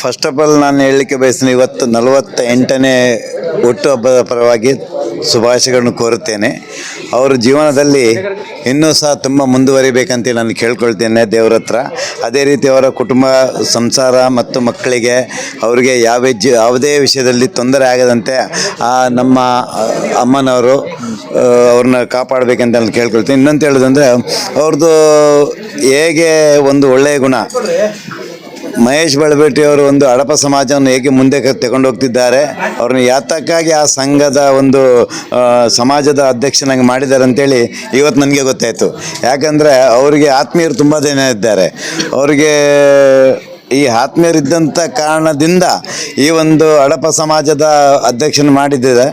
First of all ನಾನು ಹೇಳಲಿಕ್ಕೆ ಬಯಸ್ತೀನಿ ಇವತ್ತು ನಲವತ್ತ ಎಂಟನೇ ಹುಟ್ಟುಹಬ್ಬದ ಪರವಾಗಿ ಶುಭಾಶಯಗಳನ್ನು ಕೋರುತ್ತೇನೆ. ಅವರ ಜೀವನದಲ್ಲಿ ಇನ್ನೂ ಸಹ ತುಂಬ ಮುಂದುವರಿಬೇಕಂತೇಳಿ ನಾನು ಕೇಳ್ಕೊಳ್ತೇನೆ ದೇವರ ಹತ್ರ. ಅದೇ ರೀತಿ ಅವರ ಕುಟುಂಬ, ಸಂಸಾರ ಮತ್ತು ಮಕ್ಕಳಿಗೆ ಅವರಿಗೆ ಯಾವ ಯಾವುದೇ ವಿಷಯದಲ್ಲಿ ತೊಂದರೆ ಆಗದಂತೆ ಆ ನಮ್ಮ ಅಮ್ಮನವರು ಅವ್ರನ್ನ ಕಾಪಾಡಬೇಕಂತ ನಾನು ಕೇಳ್ಕೊಳ್ತೀನಿ. ಇನ್ನೊಂದು ಹೇಳೋದಂದರೆ ಅವ್ರದ್ದು ಹೇಗೆ ಒಂದು ಒಳ್ಳೆಯ ಗುಣ ಮಹೇಶ್ ಬಳಬೇಟಿ ಅವರು ಒಂದು ಹಡಪ ಸಮಾಜವನ್ನು ಹೇಗೆ ಮುಂದೆ ಕ- ತಗೊಂಡು ಹೋಗ್ತಿದ್ದಾರೆ, ಅವ್ರನ್ನ ಯಾತಕ್ಕಾಗಿ ಆ ಸಂಘದ ಒಂದು ಸಮಾಜದ ಅಧ್ಯಕ್ಷನಾಗಿ ಮಾಡಿದ್ದಾರೆ ಅಂತೇಳಿ ಇವತ್ತು ನನಗೆ ಗೊತ್ತಾಯಿತು. ಯಾಕಂದರೆ ಅವರಿಗೆ ಆತ್ಮೀಯರು ತುಂಬ ಜನ ಇದ್ದಾರೆ. ಅವರಿಗೆ ಈ ಆತ್ಮೀಯರಿದ್ದಂಥ ಕಾರಣದಿಂದ ಈ ಒಂದು ಹಡಪ ಸಮಾಜದ ಅಧ್ಯಕ್ಷನ ಮಾಡಿದ್ದಿದೆ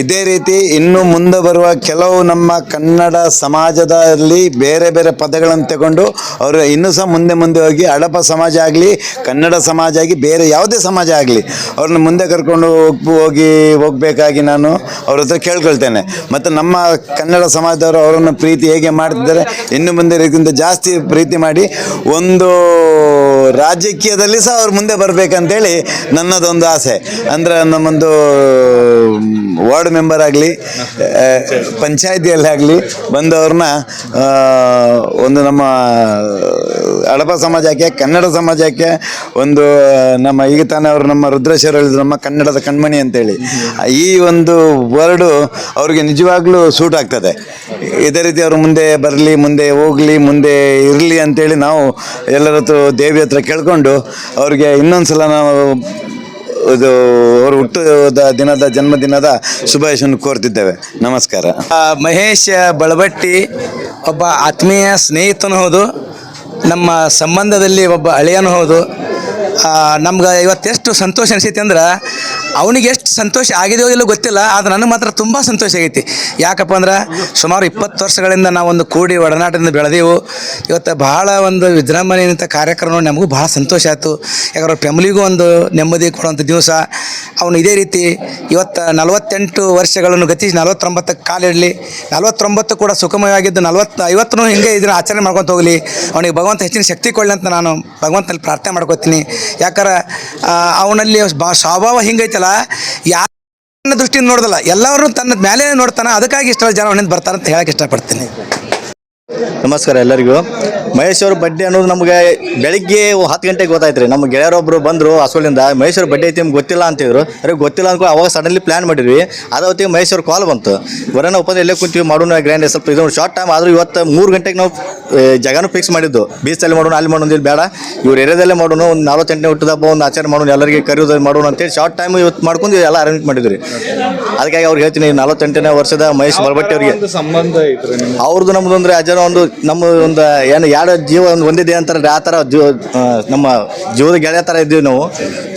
ಇದೇ ರೀತಿ ಇನ್ನು ಮುಂದೆ ಬರುವ ಕೆಲವು ನಮ್ಮ ಕನ್ನಡ ಸಮಾಜದಲ್ಲಿ ಬೇರೆ ಬೇರೆ ಪದಗಳನ್ನು ತಗೊಂಡು ಅವರು ಇನ್ನೂ ಸಹ ಮುಂದೆ ಮುಂದೆ ಹೋಗಿ ಹಡಪ ಸಮಾಜ ಆಗಲಿ, ಕನ್ನಡ ಸಮಾಜ ಆಗಿ ಬೇರೆ ಯಾವುದೇ ಸಮಾಜ ಆಗಲಿ ಅವ್ರನ್ನ ಮುಂದೆ ಕರ್ಕೊಂಡು ಹೋಗಿ ಹೋಗಿ ಹೋಗಬೇಕಾಗಿ ನಾನು ಅವ್ರ ಹತ್ರ ಕೇಳ್ಕೊಳ್ತೇನೆ. ಮತ್ತು ನಮ್ಮ ಕನ್ನಡ ಸಮಾಜದವರು ಅವರನ್ನು ಪ್ರೀತಿ ಹೇಗೆ ಮಾಡ್ತಿದ್ದಾರೆ, ಇನ್ನು ಮುಂದೆ ರೀತಿಯಿಂದ ಜಾಸ್ತಿ ಪ್ರೀತಿ ಮಾಡಿ ಒಂದು ರಾಜಕೀಯದಲ್ಲಿ ಸಹ ಅವ್ರು ಮುಂದೆ ಬರಬೇಕಂತೇಳಿ ನನ್ನದೊಂದು ಆಸೆ. ಅಂದರೆ ನಮ್ಮೊಂದು ವಾರ್ಡ್ ಮೆಂಬರ್ ಆಗಲಿ ಪಂಚಾಯಿತಿಯಲ್ಲಾಗಲಿ ಬಂದವ್ರನ್ನ ಒಂದು ನಮ್ಮ ಹಡಪ ಸಮಾಜಕ್ಕೆ, ಕನ್ನಡ ಸಮಾಜಕ್ಕೆ ಒಂದು, ನಮ್ಮ ಈಗ ತಾನೇ ಅವರು ನಮ್ಮ ರುದ್ರೇಶ್ವರ ಹೇಳಿದ್ರು, ನಮ್ಮ ಕನ್ನಡದ ಕಣ್ಮಣಿ ಅಂತೇಳಿ. ಈ ಒಂದು ವರ್ಡು ಅವ್ರಿಗೆ ನಿಜವಾಗ್ಲೂ ಸೂಟ್ ಆಗ್ತದೆ. ಇದೇ ರೀತಿ ಅವರು ಮುಂದೆ ಬರಲಿ, ಮುಂದೆ ಹೋಗಲಿ, ಮುಂದೆ ಇರಲಿ ಅಂತೇಳಿ ನಾವು ಎಲ್ಲರ ದೇವಿ ಹತ್ರ ಕೇಳ್ಕೊಂಡು ಅವ್ರಿಗೆ ಇನ್ನೊಂದು ಸಲ ನಾವು ಇದು ಅವರು ಹುಟ್ಟುದ ದಿನದ ಜನ್ಮದಿನದ ಶುಭಾಶಯನ್ನು ಕೋರ್ತಿದ್ದೇವೆ. ನಮಸ್ಕಾರ. ಮಹೇಶ್ ಬಳಬಟ್ಟಿ ಒಬ್ಬ ಆತ್ಮೀಯ ಸ್ನೇಹಿತನೂ ಹೌದು. ನಮ್ಮ ಸಂಬಂಧದಲ್ಲಿ ಒಬ್ಬ ಅಳಿಯನೂ ಹೌದು. ನಮ್ಗೆ ಇವತ್ತೆಷ್ಟು ಸಂತೋಷ ಅನಿಸೈತಿ ಅಂದ್ರೆ ಅವನಿಗೆ ಎಷ್ಟು ಸಂತೋಷ ಆಗಿದೆಯೋ ಇಲ್ಲೋ ಗೊತ್ತಿಲ್ಲ, ಆದರೆ ನನಗೆ ಮಾತ್ರ ತುಂಬ ಸಂತೋಷ ಆಗೈತಿ. ಯಾಕಪ್ಪ ಅಂದ್ರೆ ಸುಮಾರು ಇಪ್ಪತ್ತು ವರ್ಷಗಳಿಂದ ನಾವೊಂದು ಕೂಡಿ ಒಡನಾಟದಿಂದ ಬೆಳೆದೆವು. ಇವತ್ತು ಬಹಳ ಒಂದು ವಿಜೃಂಭಣೆಯಿಂದ ಕಾರ್ಯಕ್ರಮ ನಮಗೂ ಭಾಳ ಸಂತೋಷ ಆಯಿತು. ಯಾಕಂದ್ರೆ ಫ್ಯಾಮಿಲಿಗೂ ಒಂದು ನೆಮ್ಮದಿ ಕೊಡುವಂಥ ದಿವಸ. ಅವನು ಇದೇ ರೀತಿ ಇವತ್ತು ನಲವತ್ತೆಂಟು ವರ್ಷಗಳನ್ನು ಗತಿಸಿ ನಲವತ್ತೊಂಬತ್ತಕ್ಕೆ ಕಾಲಿಡಲಿ ನಲವತ್ತೊಂಬತ್ತು ಕೂಡ ಸುಖಮಯವಾಗಿದ್ದು ನಲವತ್ತು ಐವತ್ತೂ ಹಿಂಗೆ ಇದನ್ನು ಆಚರಣೆ ಮಾಡ್ಕೊತ ಹೋಗಲಿ. ಅವನಿಗೆ ಭಗವಂತ ಹೆಚ್ಚಿನ ಶಕ್ತಿ ಕೊಡಲಿ ಅಂತ ನಾನು ಭಗವಂತನಲ್ಲಿ ಪ್ರಾರ್ಥನೆ ಮಾಡ್ಕೋತೀನಿ. ಯಾಕಂದ್ರೆ ಅವನಲ್ಲಿ ಬಾ, ಸ್ವಭಾವ ಹಿಂಗೈತಲ್ಲ, ಯಾ ನನ್ನ ದೃಷ್ಟಿಯಿಂದ ನೋಡ್ದಲ್ಲ ಎಲ್ಲರೂ ತನ್ನ ಮೇಲೆ ನೋಡ್ತಾನೆ, ಅದಕ್ಕಾಗಿ ಇಷ್ಟ ಜನ ಅವನಿಂದ ಬರ್ತಾರೆ ಅಂತ ಹೇಳಕ್ಕೆ ಇಷ್ಟಪಡ್ತೀನಿ. ನಮಸ್ಕಾರ ಎಲ್ಲರಿಗೂ. ಮಹೇಶ್ ಅವ್ರ ಬಡ್ಡೆ ಅನ್ನೋದು ನಮಗೆ ಬೆಳಿಗ್ಗೆ ಹತ್ತು ಗಂಟೆಗೆ ಗೊತ್ತಾಯ್ತು ರೀ ನಮ್ಮ ಗೆಳೆಯರೊಬ್ಬರು ಬಂದರು ಹಸುಲಿಂದ ಮಹೇಶ್ ಅವ್ರ ಬಡ್ಡೆ ಐತಿ ನಿಮ್ಗೆ ಗೊತ್ತಿಲ್ಲ ಅಂತಿದ್ರು ಅರೆ ಗೊತ್ತಿಲ್ಲ ಅನ್ಕೊಂಡು ಅವಾಗ ಸಡನ್ಲಿ ಪ್ಲ್ಯಾನ್ ಮಾಡಿದ್ವಿ. ಅದ ಹೊತ್ತಿಗೆ ಮಹೇಶ್ ಅವ್ರ ಕಾಲ್ ಬಂತು. ಬರೋಣ ಒಪ್ಪಂದ ಎಲ್ಲೇ ಕುಂತೀವಿ ಮಾಡೋಣ ಗ್ರ್ಯಾಂಡ್ ಸ್ವಲ್ಪ ಇದು ಶಾರ್ಟ್ ಟೈಮ್ ಆದರೂ ಇವತ್ತು ಮೂರು ಗಂಟೆಗೆ ನಾವು ಜಾಗನೂ ಫಿಕ್ಸ್ ಮಾಡಿದ್ದು. ಬೀಚಲ್ಲಿ ಮಾಡೋಣ ಅಲ್ಲಿ ಮಾಡೋಣ ಇಲ್ಲಿ ಬೇಡ. ಇವ್ರ ಏರಿಯಾದಲ್ಲೇ ಮಾಡೋಣ ಒಂದು ನಲವತ್ತೆಂಟನೇ ಹುಟ್ಟದ ಹಬ್ಬ ಒಂದು ಆಚರಣೆ ಮಾಡೋಣ ಎಲ್ಲರಿಗೆ ಕರೆಯೋದು ಮಾಡೋಣ ಅಂತೇಳಿ ಶಾರ್ಟ್ ಟೈಮ್ ಇವತ್ತು ಮಾಡ್ಕೊಂಡು ಎಲ್ಲ ಅರೇಂಜ್ ಮಾಡಿದ್ರಿ ಅದಕ್ಕಾಗಿ ಅವ್ರಿಗೆ ಹೇಳ್ತೀನಿ ನಲವತ್ತೆಂಟನೇ ವರ್ಷದ ಮಹೇಶ್ ಬರಬಟ್ಟಿ ಅವರಿಗೆ. ಸಂಬಂಧ ಅವ್ರದ್ದು ನಮ್ದು ಅಂದ್ರೆ ಅಜ್ಜನ ಒಂದು ನಮ್ಮ ಒಂದು ಏನು ಎರಡು ಜೀವ ಒಂದು ಒಂದಿದೆ ಅಂತಾರೆ, ಆ ಥರ ಜೀವ ನಮ್ಮ ಜೀವದ ಗೆಳೆಯ ಥರ ಇದ್ದೀವಿ ನಾವು.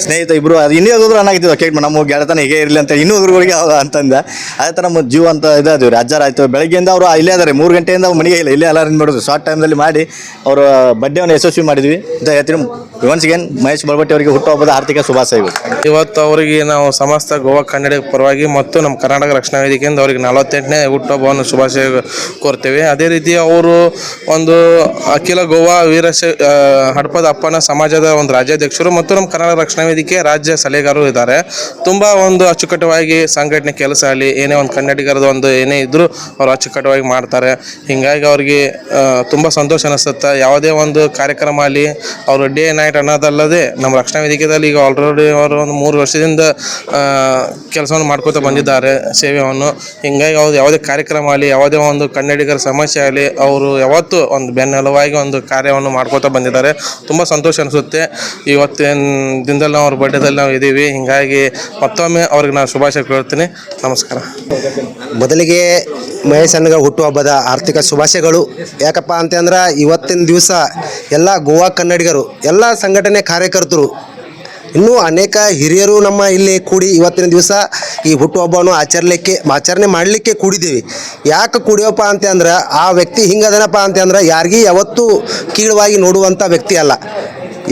ಸ್ನೇಹಿತ ಇಬ್ಬರು ಅದು ಇನ್ನೂ ಹೋದ್ರು ಅನ್ನಾಗಿದ್ದೀವಿ ಕೇಟ್ ನಮ್ಮ ಗೆಳೆತನ ಹೀಗೆ ಇರಲಿ ಅಂತ, ಇನ್ನೂ ಹುಡುಗರಿಗೆ ಅಂತಂದ. ಅದೇ ಥರ ನಮ್ಮ ಜೀವ ಅಂತ ಇದಾದೀವಿ ರೀ, ಅಜ್ಜಾರ ಆಯಿತು. ಬೆಳಗ್ಗೆಯಿಂದ ಅವರು ಇಲ್ಲೇ ಅದಾರೆ, ಮೂರು ಗಂಟೆಯಿಂದ ಮನೆಗೆ ಇಲ್ಲ, ಇಲ್ಲೇ ಎಲ್ಲ ಮಾಡಿದ್ರು ಶಾರ್ಟ್ ಟೈಮಲ್ಲಿ ಮಾಡಿ ಅವರ ಬಡ್ಡೆಯನ್ನು ಯಶಸ್ವಿ ಮಾಡಿದ್ವಿ. ಅಂತ ಹೇಳ್ತೀನಿ ಒನ್ಸ್ ಅಗೇನ್ ಮಹೇಶ್ ಬಳಬಟ್ಟಿ ಅವರಿಗೆ ಹುಟ್ಟುಹಬ್ಬದ ಆರ್ಥಿಕ ಶುಭಾಶಯಗಳು ಇವತ್ತು ಅವರಿಗೆ ನಾವು ಸಮಸ್ತ ಗೋವಾ ಕನ್ನಡ ಪರವಾಗಿ ಮತ್ತು ನಮ್ಮ ಕರ್ನಾಟಕ ರಕ್ಷಣಾ ವೇದಿಕೆಯಿಂದ ಅವರಿಗೆ ನಲವತ್ತೆಂಟನೇ ಹುಟ್ಟುಹಬ್ಬವನ್ನು ಶುಭಾಶಯ ಕೋರ್ತೇವೆ. ಅದೇ ರೀತಿ ಅವರು ಒಂದು ಅಖಿಲ ಗೋವಾ ವೀರಶ ಹಡಪದ ಅಪ್ಪನ ಸಮಾಜದ ಒಂದು ರಾಜ್ಯಾಧ್ಯಕ್ಷರು ಮತ್ತು ನಮ್ಮ ಕನ್ನಡ ರಕ್ಷಣಾ ವೇದಿಕೆ ರಾಜ್ಯ ಸಲಹೆಗಾರರು ಇದ್ದಾರೆ. ತುಂಬ ಒಂದು ಅಚ್ಚುಕಟ್ಟವಾಗಿ ಸಂಘಟನೆ ಕೆಲಸ ಆಗಲಿ, ಏನೇ ಒಂದು ಕನ್ನಡಿಗರದ ಒಂದು ಏನೇ ಇದ್ದರೂ ಅವರು ಅಚ್ಚುಕಟ್ಟವಾಗಿ ಮಾಡ್ತಾರೆ. ಹೀಗಾಗಿ ಅವ್ರಿಗೆ ತುಂಬ ಸಂತೋಷ ಅನಿಸುತ್ತೆ. ಯಾವುದೇ ಒಂದು ಕಾರ್ಯಕ್ರಮ ಆಗಲಿ, ಅವರು ಡೇ ನೈಟ್ ಅನ್ನೋದಲ್ಲದೆ ನಮ್ಮ ರಕ್ಷಣಾ ವೇದಿಕೆದಲ್ಲಿ ಈಗ ಆಲ್ರೆಡಿ ಅವರು ಒಂದು ಮೂರು ವರ್ಷದಿಂದ ಕೆಲಸವನ್ನು ಮಾಡ್ಕೋತಾ ಬಂದಿದ್ದಾರೆ ಸೇವೆಯನ್ನು. ಹಿಂಗಾಗಿ ಅವ್ರು ಯಾವುದೇ ಕಾರ್ಯಕ್ರಮ ಆಗಲಿ, ಯಾವುದೇ ಒಂದು ಕನ್ನಡಿಗರ ಸಮಸ್ಯೆ ಆಗಲಿ ಅವರು ಯಾವತ್ತೂ ಒಂದು ಬೆನ್ನೆಲುವಾಗಿ ಒಂದು ಕಾರ್ಯವನ್ನು ಮಾಡ್ಕೋತಾ ಬಂದಿದ್ದಾರೆ. ತುಂಬ ಸಂತೋಷ ಅನಿಸುತ್ತೆ. ಇವತ್ತಿನ ದಿನದಲ್ಲಿ ನಾವು ಅವ್ರ ಬರ್ಡೇದಲ್ಲಿ ನಾವು ಇದ್ದೀವಿ. ಹೀಗಾಗಿ ಮತ್ತೊಮ್ಮೆ ಅವ್ರಿಗೆ ನಾನು ಶುಭಾಶಯ ಕೇಳ್ತೀನಿ. ನಮಸ್ಕಾರ. ಮೊದಲಿಗೆ ಮಹೇಶ್ ಅಣ್ಣಗ ಹುಟ್ಟುಹಬ್ಬದ ಆರ್ಥಿಕ ಶುಭಾಶಯಗಳು. ಯಾಕಪ್ಪ ಅಂತಂದ್ರೆ ಇವತ್ತಿನ ದಿವಸ ಎಲ್ಲ ಗೋವಾ ಕನ್ನಡಿಗರು, ಎಲ್ಲ ಸಂಘಟನೆ ಕಾರ್ಯಕರ್ತರು ಇನ್ನೂ ಅನೇಕ ಹಿರಿಯರು ನಮ್ಮ ಇಲ್ಲಿ ಕೂಡಿ ಇವತ್ತಿನ ದಿವಸ ಈ ಹುಟ್ಟುಹಬ್ಬವನ್ನು ಆಚರಲಿಕ್ಕೆ, ಆಚರಣೆ ಮಾಡಲಿಕ್ಕೆ ಕೂಡಿದ್ದೀವಿ. ಯಾಕೆ ಕೂಡಿಯಪ್ಪ ಅಂತಂದ್ರೆ ಆ ವ್ಯಕ್ತಿ ಹಿಂಗದನಪ್ಪ ಅಂತಂದ್ರೆ ಯಾರಿಗೂ ಯಾವತ್ತೂ ಕೀಳವಾಗಿ ನೋಡುವಂಥ ವ್ಯಕ್ತಿ ಅಲ್ಲ.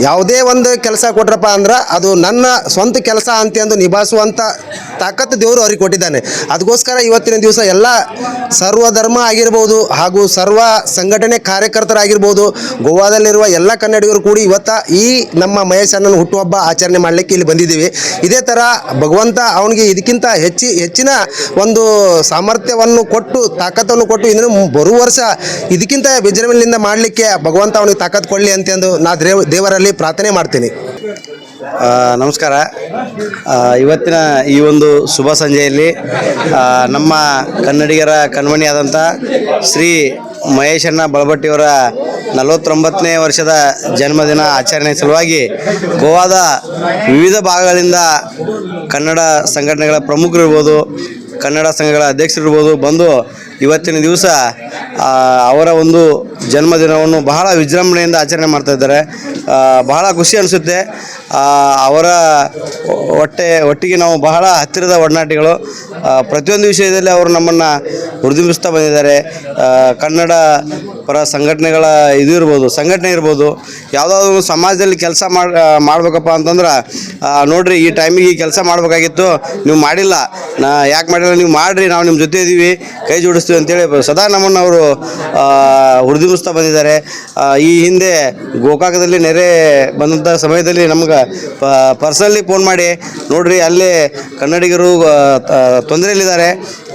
ಯಾವುದೇ ಒಂದು ಕೆಲಸ ಕೊಟ್ರಪ್ಪ ಅಂದ್ರೆ ಅದು ನನ್ನ ಸ್ವಂತ ಕೆಲಸ ಅಂತ ನಿಭಾಯಿಸುವಂಥ ತಾಕತ್ತು ದೇವರು ಅವ್ರಿಗೆ ಕೊಟ್ಟಿದ್ದಾನೆ. ಅದಕ್ಕೋಸ್ಕರ ಇವತ್ತಿನ ದಿವಸ ಎಲ್ಲ ಸರ್ವಧರ್ಮ ಆಗಿರ್ಬೋದು ಹಾಗೂ ಸರ್ವ ಸಂಘಟನೆ ಕಾರ್ಯಕರ್ತರಾಗಿರ್ಬೋದು, ಗೋವಾದಲ್ಲಿರುವ ಎಲ್ಲ ಕನ್ನಡಿಗರು ಕೂಡಿ ಇವತ್ತ ಈ ನಮ್ಮ ಮಹೇಶ್ ಅಣ್ಣನ ಹುಟ್ಟುಹಬ್ಬ ಆಚರಣೆ ಮಾಡಲಿಕ್ಕೆ ಇಲ್ಲಿ ಬಂದಿದ್ದೀವಿ. ಇದೇ ಥರ ಭಗವಂತ ಅವನಿಗೆ ಇದಕ್ಕಿಂತ ಹೆಚ್ಚಿ, ಹೆಚ್ಚಿನ ಒಂದು ಸಾಮರ್ಥ್ಯವನ್ನು ಕೊಟ್ಟು, ತಾಕತ್ತನ್ನು ಕೊಟ್ಟು ಇನ್ನು ಬರುವ ವರ್ಷ ಇದಕ್ಕಿಂತ ವಿಜೃಂಭಣೆಯಿಂದ ಮಾಡಲಿಕ್ಕೆ ಭಗವಂತ ಅವನಿಗೆ ತಾಕತ್ತು ಕೊಡಲಿ ಅಂತಂದು ನಾ ದೇವ ಪ್ರಾರ್ಥನೆ ಮಾಡ್ತೀನಿ. ನಮಸ್ಕಾರ. ಇವತ್ತಿನ ಈ ಒಂದು ಶುಭ ಸಂಜೆಯಲ್ಲಿ ನಮ್ಮ ಕನ್ನಡಿಗರ ಕಣ್ಮಣಿಯಾದಂಥ ಶ್ರೀ ಮಹೇಶಣ್ಣ ಬಳಬಟ್ಟಿಯವರ ನಲವತ್ತೊಂಬತ್ತನೇ ವರ್ಷದ ಜನ್ಮದಿನ ಆಚರಣೆ ಸಲುವಾಗಿ ಗೋವಾದ ವಿವಿಧ ಭಾಗಗಳಿಂದ ಕನ್ನಡ ಸಂಘಟನೆಗಳ ಪ್ರಮುಖರು ಇರ್ಬೋದು, ಕನ್ನಡ ಸಂಘಗಳ ಅಧ್ಯಕ್ಷರಿರ್ಬೋದು ಬಂದು ಇವತ್ತಿನ ದಿವಸ ಅವರ ಒಂದು ಜನ್ಮದಿನವನ್ನು ಬಹಳ ವಿಜೃಂಭಣೆಯಿಂದ ಆಚರಣೆ ಮಾಡ್ತಾ ಇದ್ದಾರೆ. ಬಹಳ ಖುಷಿ ಅನಿಸುತ್ತೆ. ಅವರ ಹೊಟ್ಟೆ, ಒಟ್ಟಿಗೆ ನಾವು ಬಹಳ ಹತ್ತಿರದ ಒಡನಾಟಿಗಳು. ಪ್ರತಿಯೊಂದು ವಿಷಯದಲ್ಲಿ ಅವರು ನಮ್ಮನ್ನು ಹುರಿದುಂಬಿಸ್ತಾ ಬಂದಿದ್ದಾರೆ. ಕನ್ನಡ ಪರ ಸಂಘಟನೆಗಳ ಇದು ಇರ್ಬೋದು, ಸಂಘಟನೆ ಇರ್ಬೋದು. ಯಾವುದಾದ್ರು ಸಮಾಜದಲ್ಲಿ ಕೆಲಸ ಮಾಡಿ ಮಾಡ್ಬೇಕಪ್ಪ ಅಂತಂದ್ರೆ ನೋಡ್ರಿ ಈ ಟೈಮಿಗೆ ಈ ಕೆಲಸ ಮಾಡಬೇಕಾಗಿತ್ತು, ನೀವು ಮಾಡಿಲ್ಲ. ನಾ ಯಾಕೆ ಮಾಡಿಲ್ಲ? ನೀವು ಮಾಡಿರಿ, ನಾವು ನಿಮ್ಮ ಜೊತೆ ಇದ್ದೀವಿ ಕೈ ಜೋಡಿಸ್ತೀವಿ. ಅಂತೇಳಿ ಸದಾ ನಮ್ಮನ್ನು ಅವರು ಹುರಿದುಂಬಿಸ್ತಾ ಬಂದಿದ್ದಾರೆ ಈ ಹಿಂದೆ ಗೋಕಾಕದಲ್ಲಿ ನೆರೆ ಬಂದಂಥ ಸಮಯದಲ್ಲಿ ನಮ್ಗೆ ಪರ್ಸನಲಿ ಫೋನ್ ಮಾಡಿ, ನೋಡ್ರಿ ಅಲ್ಲೇ ಕನ್ನಡಿಗರು ತೊಂದರೆಯಲ್ಲಿದ್ದಾರೆ.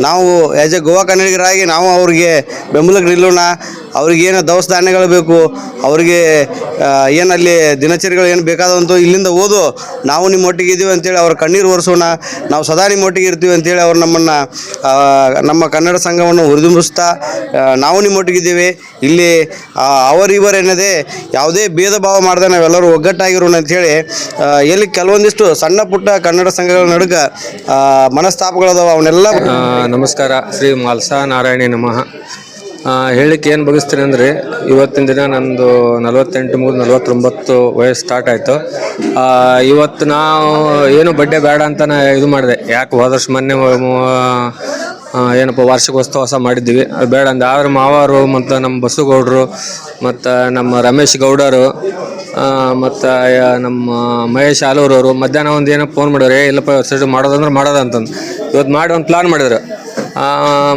ನಾವು ಆ್ಯಸ್ ಎ ಗೋವಾ ಕನ್ನಡಿಗರಾಗಿ ನಾವು ಅವ್ರಿಗೆ ಬೆಂಬಲಕ್ಕೆ ನಿಲ್ಲೋಣ. ಅವ್ರಿಗೇನು ದವಸ ಧಾನ್ಯಗಳು ಬೇಕು, ಅವ್ರಿಗೆ ಏನು ಅಲ್ಲಿ ದಿನಚರಿಗಳು ಏನು ಬೇಕಾದಂಥ ಇಲ್ಲಿಂದ ಓದು. ನಾವು ನಿಮ್ಮ ಒಟ್ಟಿಗೆ ಇದ್ದೀವಿ ಅಂತೇಳಿ ಅವ್ರ ಕಣ್ಣೀರು ಒರೆಸೋಣ. ನಾವು ಸದಾ ನಿಮ್ಮ ಒಟ್ಟಿಗೆ ಇರ್ತೀವಿ ಅಂತೇಳಿ ಅವ್ರು ನಮ್ಮನ್ನು ನಮ್ಮ ಕನ್ನಡ ಸಂಘವನ್ನು ಹುರಿದುಂಬಿಸ್ತಾ ನಾವು ನಿಮ್ಮ ಒಟ್ಟಿಗೆ ಇದ್ದೀವಿ. ಇಲ್ಲಿ ಅವರಿವರು ಅವರಿವರೆನ್ನದೇ ಯಾವುದೇ ಭೇದ ಭಾವ ಮಾಡದೆ ನಾವೆಲ್ಲರೂ ಒಗ್ಗಟ್ಟಾಗಿರೋಣ ಅಂಥೇಳಿ ಎಲ್ಲಿ ಕೆಲವೊಂದಿಷ್ಟು ಸಣ್ಣ ಪುಟ್ಟ ಕನ್ನಡ ಸಂಘಗಳ ನಡುಕ ಮನಸ್ತಾಪಗಳದಾವ, ಅವನ್ನೆಲ್ಲ ನಮಸ್ಕಾರ. ಶ್ರೀ ಮಾಲ್ಸಾ ನಾರಾಯಣ ನಮಃ. ಆ, ಹೇಳಿಕ್ಕೆ ಏನು ಬಗಿಸ್ತೀನಿ ಅಂದರೆ ಇವತ್ತಿನ ದಿನ ನಂದು ನಲವತ್ತೆಂಟು ಮೂರು ನಲವತ್ತೊಂಬತ್ತು ವಯಸ್ಸು ಸ್ಟಾರ್ಟ್ ಆಯಿತು. ಇವತ್ತು ನಾವು ಏನು ಬಡ್ಡೆ ಬೇಡ ಅಂತ ನಾ ಇದು ಮಾಡಿದೆ. ಯಾಕೆ ಹೋದ ಮೊನ್ನೆ ಏನಪ್ಪ ವಾರ್ಷಿಕೋತ್ಸವ ಹೊಸ ಮಾಡಿದ್ವಿ. ಅದು ಬೇಡ ಅಂದೆ. ಆದ್ರೆ ಮಾವರು ಮತ್ತು ನಮ್ಮ ಬಸುಗೌಡರು ಮತ್ತು ನಮ್ಮ ರಮೇಶ್ ಗೌಡರು ಮತ್ತು ನಮ್ಮ ಮಹೇಶ್ ಆಲೂರವರು ಮಧ್ಯಾಹ್ನ ಒಂದು ಏನೋ ಫೋನ್ ಮಾಡಿದ್ರೆ. ಏ ಇಲ್ಲಪ್ಪ ಸೆಟ್ ಮಾಡೋದಂದ್ರೆ ಮಾಡೋದಂತಂದು. ಇವತ್ತು ಮಾಡಿ ಒಂದು ಪ್ಲಾನ್ ಮಾಡಿದ್ರು.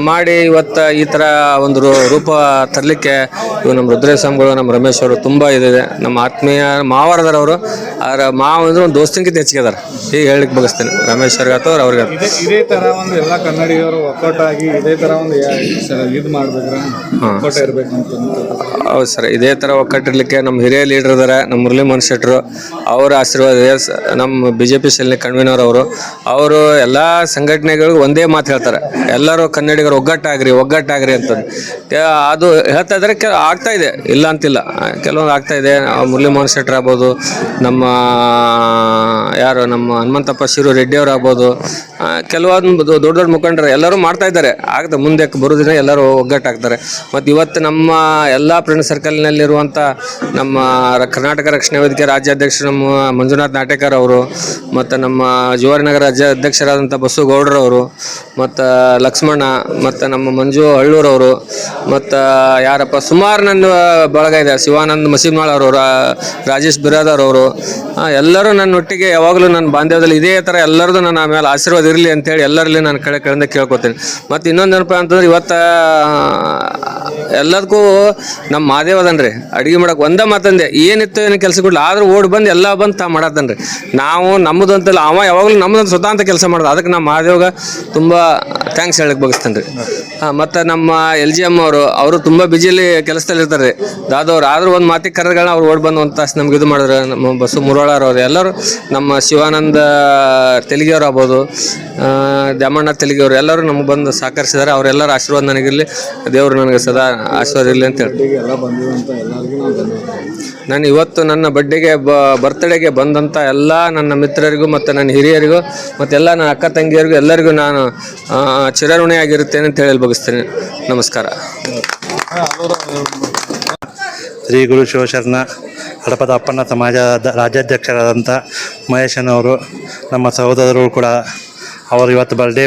ಮಾಡಿ ಇವತ್ತು ಈ ಥರ ಒಂದು ರೂಪ ತರಲಿಕ್ಕೆ ಇವು ನಮ್ಮ ರುದ್ರೇಶ್ ಸ್ವಾಮಿಗಳು ನಮ್ಮ ರಮೇಶ್ ಅವರು ತುಂಬ ಇದಿದೆ. ನಮ್ಮ ಆತ್ಮೀಯ ಮಾವರದಾರ ಅವರು ಆದ್ರೆ ಮಾವ ಅಂದ್ರೆ ಒಂದು ದೋಸ್ತಿನ್ಕಿಂತ ಹೆಚ್ಚಿಗೆ ಅದಾರ. ಹೀಗೆ ಹೇಳಕ್ ಬಯಸ್ತೇನೆ ರಮೇಶ್ ಅವ್ರಿಗೆ ಅಥವಾ ಅವ್ರಿಗೆ. ಆತು. ಇದೇ ಇದೇ ತರ ಒಂದು ಎಲ್ಲ ಕನ್ನಡಿಗರು ಒಕ್ಕಟ್ಟಾಗಿ ಇದೇ ತರ ಒಂದು ಇದು ಮಾಡ್ಬೇಕ್ರ? ಹೌದು ಸರ್ ಇದೇ ಥರ ಒಕ್ಕಟ್ಟಿರ್ಲಿಕ್ಕೆ ನಮ್ಮ ಹಿರಿಯ ಲೀಡರ್ ಇದ್ದಾರೆ ನಮ್ಮ ಮುರಳಿ ಮೋಹನ್ ಶೆಟ್ರು ಅವರ ಆಶೀರ್ವಾದ ಇದೆ ಸ- ನಮ್ಮ ಬಿ ಜೆ ಪಿ ಅವರು. ಅವರು ಎಲ್ಲ ಸಂಘಟನೆಗಳಿಗೂ ಒಂದೇ ಮಾತು ಹೇಳ್ತಾರೆ. ಎಲ್ಲರೂ ಕನ್ನಡಿಗರು ಒಗ್ಗಟ್ಟಾಗ್ರಿ ಒಗ್ಗಟ್ಟಾಗ್ರಿ ಅಂತಂದು. ಕೆ- ಅದು ಹೇಳ್ತಾ ಇದ್ದಾರೆ ಆಗ್ತಾ ಇದೆ. ಇಲ್ಲ ಅಂತಿಲ್ಲ. ಕೆಲವೊಂದು ಆಗ್ತಾ ಇದೆ. ಆ, ಮುರಳಿ ಮೋಹನ್ ಶೆಟ್ರ್ ಆಗ್ಬೋದು ನಮ್ಮ ಯಾರು ನಮ್ಮ ಹನುಮಂತಪ್ಪ ಶಿರು ರೆಡ್ಡಿ ಅವ್ರು ಆಗ್ಬೋದು ಆ, ಕೆಲವೊಂದು ದೊಡ್ಡ ದೊಡ್ಡ ಮುಖಂಡರು ಎಲ್ಲರೂ ಮಾಡ್ತಾ ಇದ್ದಾರೆ. ಆಗದೆ ಮುಂದೆ ಬರೋದಿನ ಎಲ್ಲರೂ ಒಗ್ಗಟ್ಟಾಗ್ತಾರೆ. ಮತ್ತು ಇವತ್ತು ನಮ್ಮ ಎಲ್ಲ ಫ್ರೆಂಡ್ ಸರ್ಕಲ್ನಲ್ಲಿರುವಂಥ ನಮ್ಮ ಕರ್ನಾಟಕ ರಕ್ಷಣಾ ವೇದಿಕೆ ರಾಜ್ಯಾಧ್ಯಕ್ಷರು ನಮ್ಮ ಮಂಜುನಾಥ್ ನಾಟೇಕರ್ ಅವರು ಮತ್ತು ನಮ್ಮ ಜೋರಿನಗರ ರಾಜ್ಯ ಅಧ್ಯಕ್ಷರಾದಂಥ ಬಸು ಗೌಡ್ರವರು ಮತ್ತು ಲಕ್ಷ್ಮಣ ಮತ್ತು ನಮ್ಮ ಮಂಜು ಹಳ್ಳೂರವರು ಮತ್ತು ಯಾರಪ್ಪ ಸುಮಾರು ನನ್ನ ಬಳಗ ಇದೆ. ಶಿವಾನಂದ್ ಮಸೀಮಾಳ್ ಅವರು ರಾಜೇಶ್ ಬಿರಾದರ್ ಅವರು ಎಲ್ಲರೂ ನನ್ನೊಟ್ಟಿಗೆ ಯಾವಾಗಲೂ ನನ್ನ ಬಾಂಧವ್ಯದಲ್ಲಿ ಇದೇ ಥರ ಎಲ್ಲರದು ನನ್ನ ಆಮೇಲೆ ಆಶೀರ್ವಾದ ಇರಲಿ ಅಂತೇಳಿ ಎಲ್ಲರಲ್ಲಿ ನಾನು ಕಡೆ ಕಡೆಯಿಂದ ಕೇಳ್ಕೊತೀನಿ. ಮತ್ತು ಇನ್ನೊಂದು ಏನಪ್ಪ ಅಂತಂದ್ರೆ ಇವತ್ತು ಎಲ್ಲದಕ್ಕೂ ನಮ್ಮ ಮಾದೇವ್ ಅದನ್ರಿ. ಅಡುಗೆ ಮಾಡಕ್ಕೆ ಒಂದೇ ಮಾತಂದೆ, ಏನಿತ್ತು ಏನು ಕೆಲಸ ಕೊಡ್ಲಿ, ಆದರೂ ಓಡಿ ಬಂದು ಎಲ್ಲ ಬಂದು ತಾ ಮಾಡತ್ತನ್ರಿ. ನಾವು ನಮ್ಮದು ಅಂತಲ್ಲ ಅವ ಯಾವಾಗಲೂ ನಮ್ಮದಂತ ಸ್ವತಃ ಕೆಲಸ ಮಾಡೋದು. ಅದಕ್ಕೆ ನಮ್ಮ ಮಾದೇವ್ಗ ತುಂಬ ಥ್ಯಾಂಕ್ಸ್ ಹೇಳಕ್ಕೆ ಬಯಸ್ತೇನೆ ರೀ ಮತ್ತು ನಮ್ಮ ಎಲ್ ಜಿ ಎಂ ಅವರು ಅವರು ತುಂಬ ಬಿಜಿಲಿ ಕೆಲಸದಲ್ಲಿ ಇರ್ತಾರೆ ರೀ ದಾದವ್ರು ಆದರೂ ಒಂದು ಮಾತಿಗೆ ಕರೆಗಳನ್ನ ಅವ್ರು ಓಡಿ ಬಂದು ಒಂದು ತಾಸು ನಮ್ಗೆ ಇದು ಮಾಡಿದ್ರು, ನಮ್ಮ ಬಸ್ಸು ಮುರಳಾರವ್ರು ಎಲ್ಲರೂ, ನಮ್ಮ ಶಿವಾನಂದ ತೆಲಿಗೆಯವ್ರು ಆಗ್ಬೋದು ದ್ಯಾಮಣ್ಣ ತೆಲಿಗೆಯವರು ಎಲ್ಲರೂ ನಮ್ಗೆ ಬಂದು ಸಹಕರಿಸಿದ್ದಾರೆ ಅವರೆಲ್ಲರ ಆಶೀರ್ವಾದ ನನಗಿರಲಿ. ದೇವರು ನನಗೆ ಸದಾ ಆಶೀರ್ವಾದ ಇರಲಿ ಅಂತ ಹೇಳ್ತೀನಿ ಎಲ್ಲ ಬಂದಿರುವಂತ ಎಲ್ಲರಿಗೂ ನಾವು ನಾನು ಇವತ್ತು ನನ್ನ ಬಡ್ಡೆಗೆ ಬ ಬರ್ತ್ಡೇಗೆ ಬಂದಂಥ ಎಲ್ಲ ನನ್ನ ಮಿತ್ರರಿಗೂ ಮತ್ತು ನನ್ನ ಹಿರಿಯರಿಗೂ ಮತ್ತು ಎಲ್ಲ ನನ್ನ ಅಕ್ಕ ತಂಗಿಯರಿಗೂ ಎಲ್ಲರಿಗೂ ನಾನು ಚಿರಋಣಿಯಾಗಿರುತ್ತೇನೆ ಅಂತ ಹೇಳಿ ಬಗ್ಸ್ತೇನೆ ನಮಸ್ಕಾರ. ಶ್ರೀ ಗುರು ಶಿವಶರಣ ಹಡಪದ ಅಪ್ಪಣ್ಣ ಸಮಾಜ ರಾಜ್ಯಾಧ್ಯಕ್ಷರಾದಂಥ ಮಹೇಶನವರು ನಮ್ಮ ಸಹೋದರರು ಕೂಡ ಅವರು ಇವತ್ತು ಬರ್ಡೇ